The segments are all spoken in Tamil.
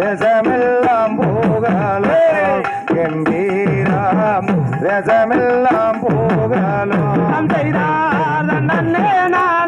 രസമെല്ലാം പോകാലോ ഗംഭീരാം രസമെല്ലാം പോകാലോ ചെയ്താ നന്നേ നാൾ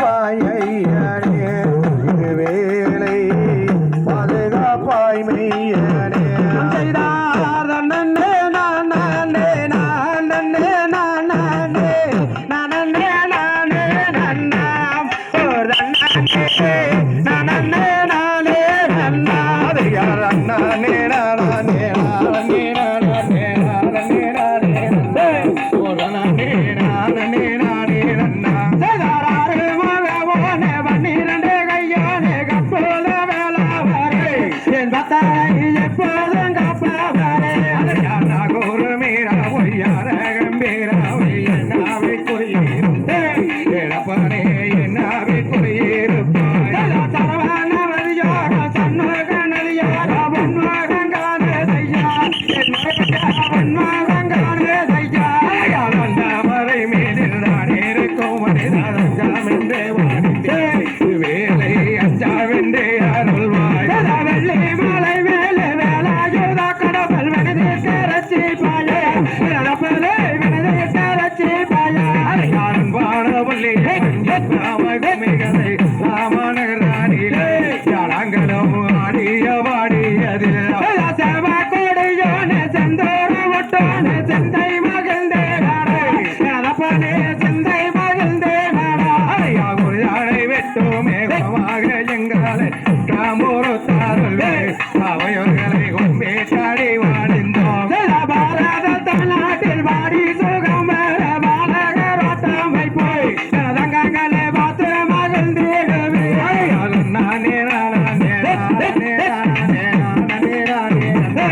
பாயையனே இதுவே வேண்டமென்றே வாடிக்கு வேலை. அஞ்சாவென்றே அருள்வாய் வெள்ளி மாலை வேலை வேலாயுதா கடவுள் மனதே கரச்சி பாய. ராணிலே